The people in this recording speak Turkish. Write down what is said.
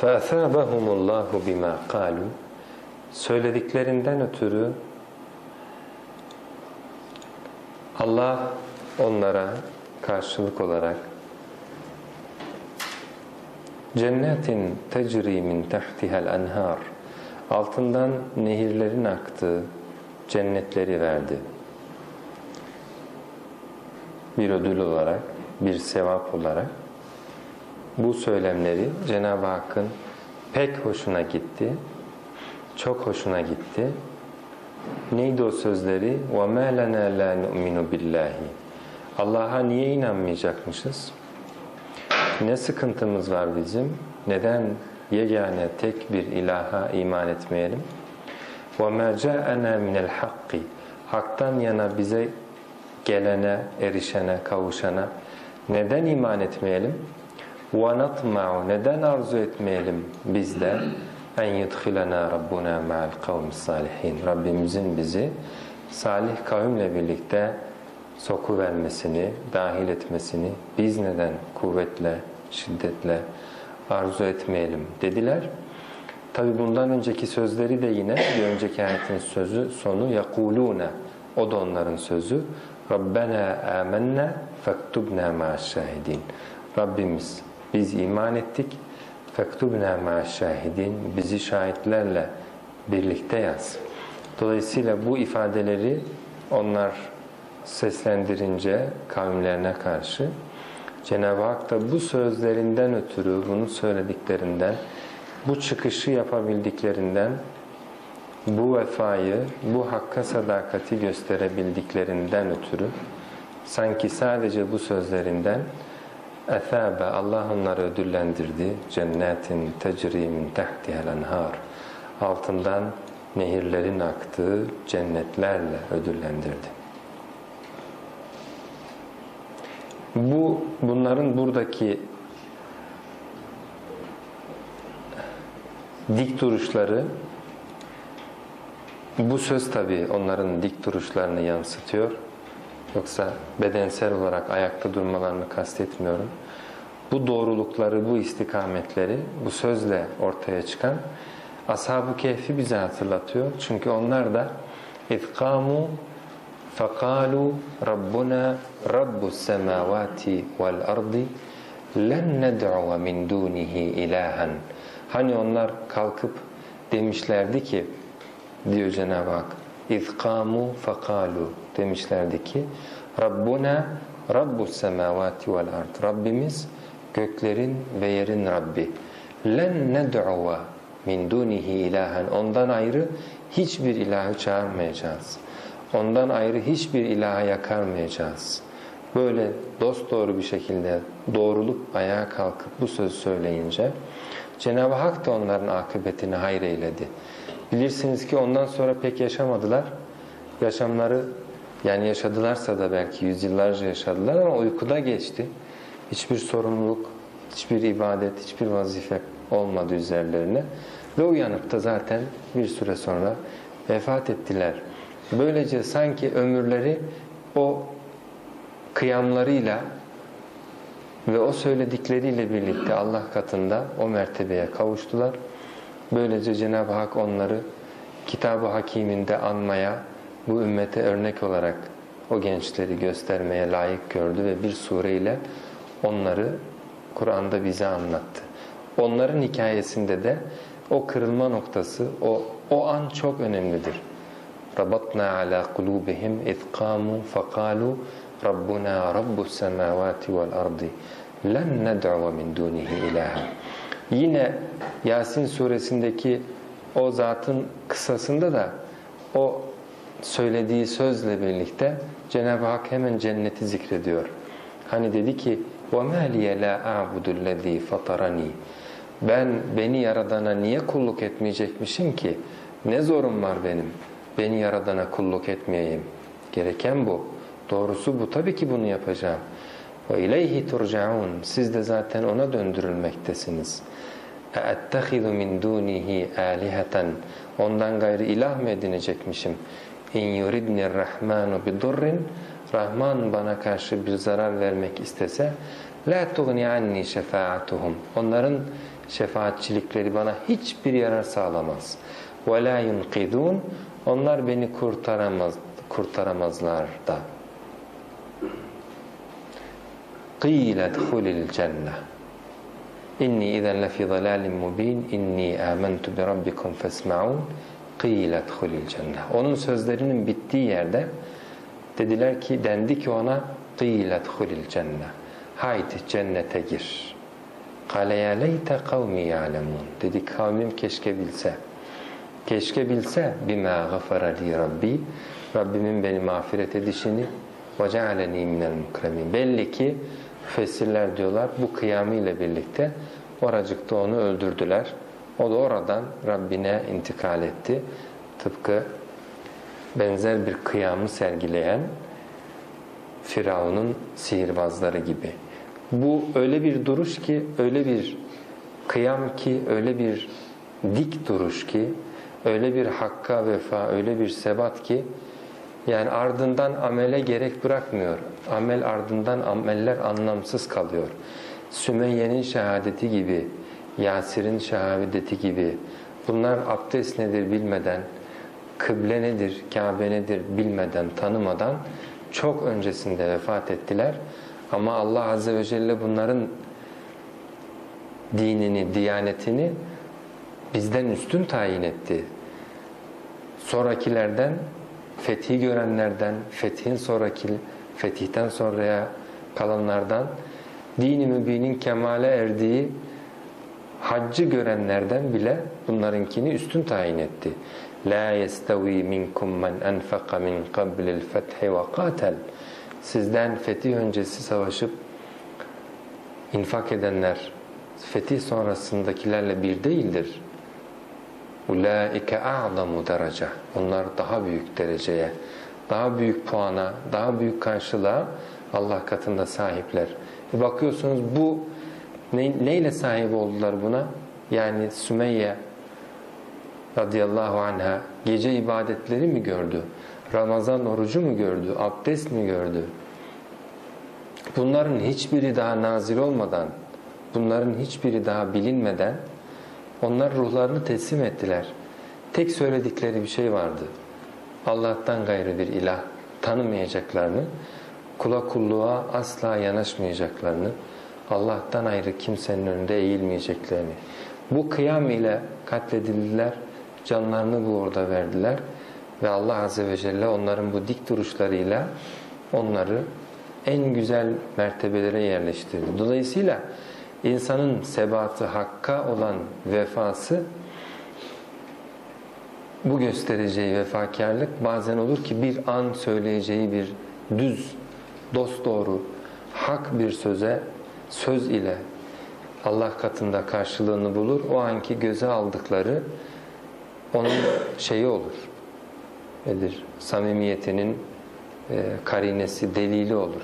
فَأَثَابَهُمُ اللّٰهُ بِمَا قَالُوا Söylediklerinden ötürü Allah onlara karşılık olarak cennetin tecri min tahtiha'l enhar altından nehirlerin aktığı cennetleri verdi. Bir ödül olarak, bir sevap olarak bu söylemleri Cenab-ı Hakk'ın pek hoşuna gitti. Çok hoşuna gitti. Neydi o sözleri? وَمَا لَنَا لَا نُؤْمِنُ بِاللّٰهِ Allah'a niye inanmayacakmışız? Ne sıkıntımız var bizim? Neden yegane tek bir ilaha iman etmeyelim? وَمَا جَاءَنَا مِنَ الْحَقِّ Hak'tan yana bize gelene, erişene, kavuşana neden iman etmeyelim? وَنَطْمَعُ Neden arzu etmeyelim biz de? en yudkhilena rabbuna ma'al kavmis salihin. Rabbimizin bizi salih kavimle birlikte soku vermesini, dahil etmesini biz neden kuvvetle, şiddetle arzu etmeyelim dediler. Tabi bundan önceki sözleri de yine bir önceki ayetin sözü sonu yakuluna. O da onların sözü. Rabbena amennâ fektubna ma'aş-şahidin. Rabbimiz biz iman ettik fektubna ma'aş-şahidin. Bizi şahitlerle birlikte yaz. Dolayısıyla bu ifadeleri onlar seslendirince kavimlerine karşı Cenab-ı Hak da bu sözlerinden ötürü, bunu söylediklerinden, bu çıkışı yapabildiklerinden, bu vefayı, bu hakka sadakati gösterebildiklerinden ötürü sanki sadece bu sözlerinden Ethâbe Allah onları ödüllendirdi. Cennetin tecri min tahtihel enhar. Altından nehirlerin aktığı cennetlerle ödüllendirdi. Bu bunların buradaki dik duruşları bu söz tabi onların dik duruşlarını yansıtıyor. Yoksa bedensel olarak ayakta durmalarını kastetmiyorum. Bu doğrulukları, bu istikametleri bu sözle ortaya çıkan Ashab-ı Kehf'i bize hatırlatıyor. Çünkü onlar da اِذْقَامُوا فَقَالُوا رَبُّنَا رَبُّ السَّمَاوَاتِ وَالْأَرْضِ لَنْ نَدْعُوَ مِنْ دُونِهِ إِلَٰهًا Hani onlar kalkıp demişlerdi ki diyor Cenab-ı Hak اِذْقَامُوا فَقَالُوا demişlerdi ki Rabbuna Rabbus semavati vel ard. Rabbimiz göklerin ve yerin Rabbi. Len ned'uva min dunihi ilahen. Ondan ayrı hiçbir ilahı çağırmayacağız. Ondan ayrı hiçbir ilaha yakarmayacağız. Böyle dost doğru bir şekilde doğrulup ayağa kalkıp bu söz söyleyince Cenab-ı Hak da onların akıbetini hayır eyledi. Bilirsiniz ki ondan sonra pek yaşamadılar. Yaşamları yani yaşadılarsa da belki yüzyıllarca yaşadılar ama uykuda geçti. Hiçbir sorumluluk, hiçbir ibadet, hiçbir vazife olmadı üzerlerine. Ve uyanıp da zaten bir süre sonra vefat ettiler. Böylece sanki ömürleri o kıyamlarıyla ve o söyledikleriyle birlikte Allah katında o mertebeye kavuştular. Böylece Cenab-ı Hak onları Kitab-ı Hakiminde anmaya, bu ümmete örnek olarak o gençleri göstermeye layık gördü ve bir sureyle onları Kur'an'da bize anlattı. Onların hikayesinde de o kırılma noktası, o, o an çok önemlidir. رَبَطْنَا عَلَى قُلُوبِهِمْ اِذْ قَامُوا فَقَالُوا رَبُّنَا رَبُّ السَّمَاوَاتِ وَالْأَرْضِ لَنْ نَدْعُوَ مِنْ دُونِهِ إِلَٰهًا Yine Yasin suresindeki o zatın kısasında da o söylediği sözle birlikte Cenab-ı Hak hemen cenneti zikrediyor. Hani dedi ki وَمَا لِيَ لَا أَعْبُدُ الَّذ۪ي فَطَرَن۪ي Ben beni yaradana niye kulluk etmeyecekmişim ki? Ne zorum var benim? Beni yaradana kulluk etmeyeyim. Gereken bu. Doğrusu bu. Tabii ki bunu yapacağım. وَاِلَيْهِ تُرْجَعُونَ Siz de zaten ona döndürülmektesiniz. اَاَتَّخِذُ مِنْ دُونِهِ آلِهَةً Ondan gayrı ilah mı edinecekmişim? İn yuridnir rahmanu bidurrin Rahman bana karşı bir zarar vermek istese la tughni anni şefaatuhum Onların şefaatçilikleri bana hiçbir yarar sağlamaz. Ve la yunqidun Onlar beni kurtaramaz kurtaramazlar da. Qila dhulil cenneh İnni izen lefi zalalim mubin. İnni amentu bi rabbikum fesma'un qila dkhulil cennet. Onun sözlerinin bittiği yerde dediler ki dendi ki ona qila dkhulil cennet. Haydi cennete gir. Ya leyte kavmi ya'lemun. Dedi kavmim keşke bilse. Keşke bilse bima gafara li rabbi. Rabbimin beni mağfiret edişini cealeni minel mukremin. Belli ki Fesirler diyorlar bu kıyamıyla birlikte oracıkta onu öldürdüler. O da oradan Rabbine intikal etti. Tıpkı benzer bir kıyamı sergileyen Firavun'un sihirbazları gibi. Bu öyle bir duruş ki, öyle bir kıyam ki, öyle bir dik duruş ki, öyle bir hakka vefa, öyle bir sebat ki yani ardından amele gerek bırakmıyor. Amel ardından ameller anlamsız kalıyor. Sümeyye'nin şehadeti gibi, Yasir'in şehadeti gibi bunlar abdest nedir bilmeden, kıble nedir, Kabe nedir bilmeden, tanımadan çok öncesinde vefat ettiler. Ama Allah Azze ve Celle bunların dinini, diyanetini bizden üstün tayin etti. Sonrakilerden fethi görenlerden, fethin sonraki, fetihten sonraya kalanlardan, dini mübinin kemale erdiği haccı görenlerden bile bunlarınkini üstün tayin etti. La yestavi minkum men enfaqa min qablil fethi ve qatel. Sizden fetih öncesi savaşıp infak edenler fetih sonrasındakilerle bir değildir. Ulaike a'zamu derece. Onlar daha büyük dereceye, daha büyük puana, daha büyük karşılığa Allah katında sahipler. E bakıyorsunuz bu ne, neyle sahip oldular buna? Yani Sümeyye radıyallahu anha gece ibadetleri mi gördü? Ramazan orucu mu gördü? Abdest mi gördü? Bunların hiçbiri daha nazil olmadan, bunların hiçbiri daha bilinmeden onlar ruhlarını teslim ettiler. Tek söyledikleri bir şey vardı. Allah'tan gayrı bir ilah tanımayacaklarını, kula kulluğa asla yanaşmayacaklarını, Allah'tan ayrı kimsenin önünde eğilmeyeceklerini. Bu kıyam ile katledildiler, canlarını bu orada verdiler ve Allah Azze ve Celle onların bu dik duruşlarıyla onları en güzel mertebelere yerleştirdi. Dolayısıyla insanın sebatı, hakka olan vefası bu göstereceği vefakarlık bazen olur ki bir an söyleyeceği bir düz, dosdoğru, hak bir söze, söz ile Allah katında karşılığını bulur. O anki göze aldıkları onun şeyi olur. Nedir? Samimiyetinin e, karinesi, delili olur.